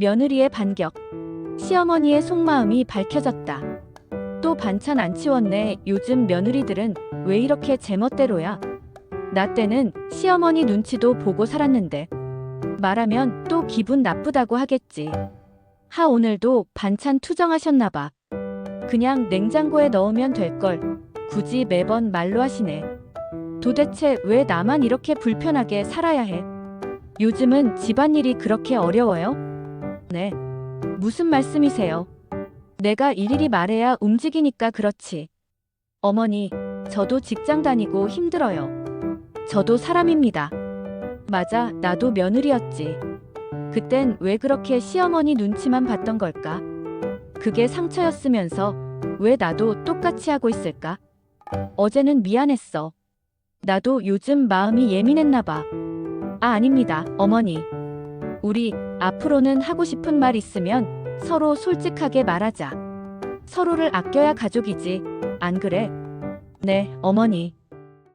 며느리의 반격. 시어머니의 속마음이 밝혀졌다. 또 반찬 안 치웠네. 요즘 며느리들은 왜 이렇게 제멋대로야? 나 때는 시어머니 눈치도 보고 살았는데. 말하면 또 기분 나쁘다고 하겠지. 하 오늘도 반찬 투정하셨나봐. 그냥 냉장고에 넣으면 될 걸. 굳이 매번 말로 하시네. 도대체 왜 나만 이렇게 불편하게 살아야 해? 요즘은 집안일이 그렇게 어려워요? 네. 무슨 말씀이세요? 내가 일일이 말해야 움직이니까 그렇지. 어머니, 저도 직장 다니고 힘들어요. 저도 사람입니다. 맞아, 나도 며느리였지. 그땐 왜 그렇게 시어머니 눈치만 봤던 걸까? 그게 상처였으면서 왜 나도 똑같이 하고 있을까? 어제는 미안했어. 나도 요즘 마음이 예민했나 봐. 아, 아닙니다, 어머니. 우리 앞으로는 하고 싶은 말 있으면 서로 솔직하게 말하자. 서로를 아껴야 가족이지. 안 그래? 네, 어머니.